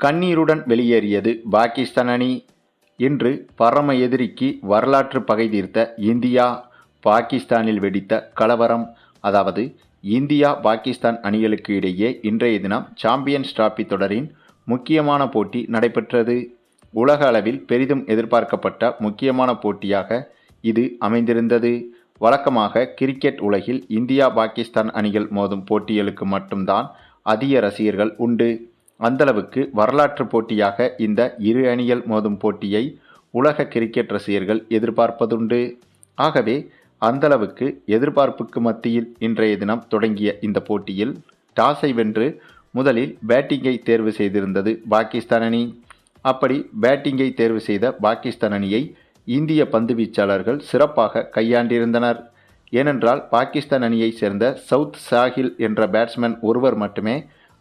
கண்ணீருடன் வெளியேறியது பாகிஸ்தான் அணி இன்று பரம எதிரிக்கு வரலாற்று பகை தீர்த்த இந்தியா பாகிஸ்தானில் வெடித்த கலவரம். அதாவது இந்தியா பாகிஸ்தான் அணிகளுக்கு இடையே இன்றைய தினம் சாம்பியன்ஸ் டிராபி தொடரின் முக்கியமான போட்டி நடைபெற்றது. உலக அளவில் பெரிதும் எதிர்பார்க்கப்பட்ட முக்கியமான போட்டியாக இது அமைந்திருந்தது. வழக்கமாக கிரிக்கெட் உலகில் இந்தியா பாகிஸ்தான் அணிகள் மோதும் போட்டிகளுக்கு மட்டும்தான் அதிக ரசிகர்கள் உண்டு. அந்தளவுக்கு வரலாற்று போட்டியாக இந்த இரு அணிகள் மோதும் போட்டியை உலக கிரிக்கெட் ரசிகர்கள் எதிர்பார்ப்பதுண்டு. ஆகவே அந்தளவுக்கு எதிர்பார்ப்புக்கு மத்தியில் இன்றைய தினம் தொடங்கிய இந்த போட்டியில் டாஸை வென்று முதலில் பேட்டிங்கை தேர்வு செய்திருந்தது பாகிஸ்தான் அணி. அப்படி பேட்டிங்கை தேர்வு செய்த பாகிஸ்தான் அணியை இந்திய பந்து வீச்சாளர்கள் சிறப்பாக கையாண்டிருந்தனர். ஏனென்றால் பாகிஸ்தான் அணியைச் சேர்ந்த சவுத் சாஹில் என்ற பேட்ஸ்மேன் ஒருவர் மட்டுமே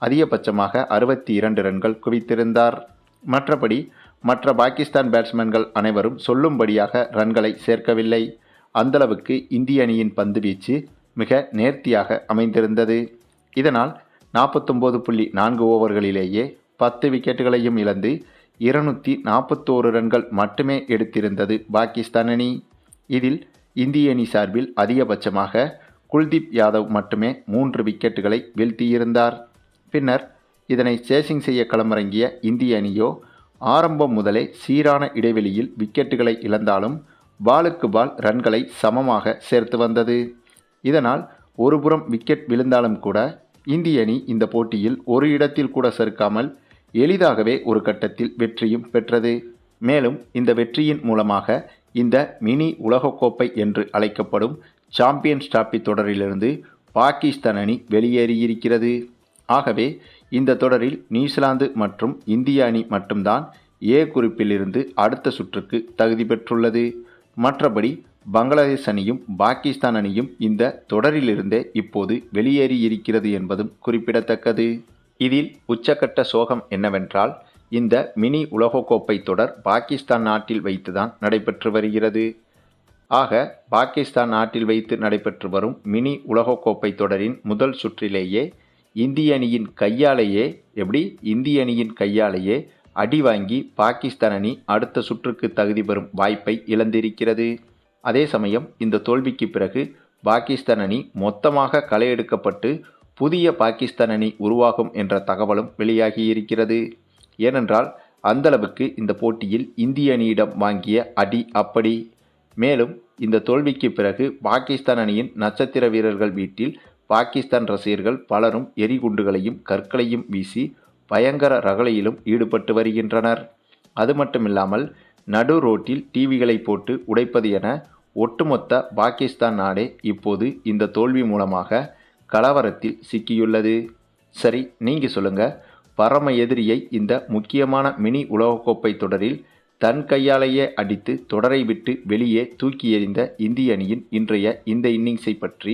அதிகபட்சமாக அறுபத்தி இரண்டு ரன்கள் குவித்திருந்தார். மற்றபடி மற்ற பாகிஸ்தான் பேட்ஸ்மேன்கள் அனைவரும் சொல்லும்படியாக ரன்களை சேர்க்கவில்லை. அந்தளவுக்கு இந்திய அணியின் பந்து வீச்சு மிக நேர்த்தியாக அமைந்திருந்தது. இதனால் நாற்பத்தொம்போது புள்ளி நான்கு ஓவர்களிலேயே பத்து விக்கெட்டுகளையும் இழந்து இருநூற்றி நாற்பத்தோரு ரன்கள் மட்டுமே எடுத்திருந்தது பாகிஸ்தான் அணி. இதில் இந்திய அணி சார்பில் அதிகபட்சமாக குல்தீப் யாதவ் மட்டுமே மூன்று விக்கெட்டுகளை வீழ்த்தியிருந்தார். பின்னர் இதனை சேசிங் செய்ய களமிறங்கிய இந்திய அணியோ ஆரம்பம் முதலே சீரான இடைவெளியில் விக்கெட்டுகளை இழந்தாலும் பாலுக்கு பால் ரன்களை சமமாக சேர்த்து வந்தது. இதனால் ஒருபுறம் விக்கெட் விழுந்தாலும் கூட இந்திய அணி இந்த போட்டியில் ஒரு இடத்தில் கூட சறுக்காமல் எளிதாகவே ஒரு கட்டத்தில் வெற்றியும் பெற்றது. மேலும் இந்த வெற்றியின் மூலமாக இந்த மினி உலகக்கோப்பை என்று அழைக்கப்படும் சாம்பியன்ஸ் டிராபி தொடரிலிருந்து பாகிஸ்தான் அணி வெளியேறியிருக்கிறது. ஆகவே இந்த தொடரில் நியூசிலாந்து மற்றும் இந்திய அணி மட்டும்தான் ஏ குறிப்பிலிருந்து அடுத்த சுற்றுக்கு தகுதி பெற்றுள்ளது. மற்றபடி பங்களாதேஷ் அணியும் பாகிஸ்தான் அணியும் இந்த தொடரிலிருந்தே இப்போது வெளியேறி இருக்கிறது என்பதும் குறிப்பிடத்தக்கது. இதில் உச்சக்கட்ட சோகம் என்னவென்றால் இந்த மினி உலகக்கோப்பை தொடர் பாகிஸ்தான் நாட்டில் வைத்துதான் நடைபெற்று வருகிறது. ஆக பாகிஸ்தான் நாட்டில் வைத்து நடைபெற்று வரும் மினி உலகக்கோப்பை தொடரின் முதல் சுற்றிலேயே இந்திய அணியின் கையாலேயே எப்படி? இந்திய அணியின் கையாலேயே அடி வாங்கி பாகிஸ்தான் அணி அடுத்த சுற்றுக்கு தகுதி பெறும் வாய்ப்பை இழந்திருக்கிறது. அதே சமயம் இந்த தோல்விக்கு பிறகு பாகிஸ்தான் அணி மொத்தமாக களையெடுக்கப்பட்டு புதிய பாகிஸ்தான் அணி உருவாகும் என்ற தகவலும் வெளியாகியிருக்கிறது. ஏனென்றால் அந்தளவுக்கு இந்த போட்டியில் இந்திய அணியிடம் வாங்கிய அடி அப்படி. மேலும் இந்த தோல்விக்கு பிறகு பாகிஸ்தான் அணியின் நட்சத்திர வீரர்கள் வீட்டில் பாகிஸ்தான் ரசிகர்கள் பலரும் எரிகுண்டுகளையும் கற்களையும் வீசி பயங்கர ரகளையிலும் ஈடுபட்டு வருகின்றனர். அது மட்டுமில்லாமல் நடு ரோட்டில் டிவிகளை போட்டு உடைப்பது என ஒட்டுமொத்த பாகிஸ்தான் நாடே இப்போது இந்த தோல்வி மூலமாக கலவரத்தில் சிக்கியுள்ளது. சரி நீங்கள் சொல்லுங்கள் பரம எதிரியை இந்த முக்கியமான மினி உலகக்கோப்பை தொடரில் தன் கையாலேயே அடித்து தொடரை விட்டு வெளியே தூக்கி எறிந்த இந்திய அணியின் இன்றைய இந்த இன்னிங்ஸை பற்றி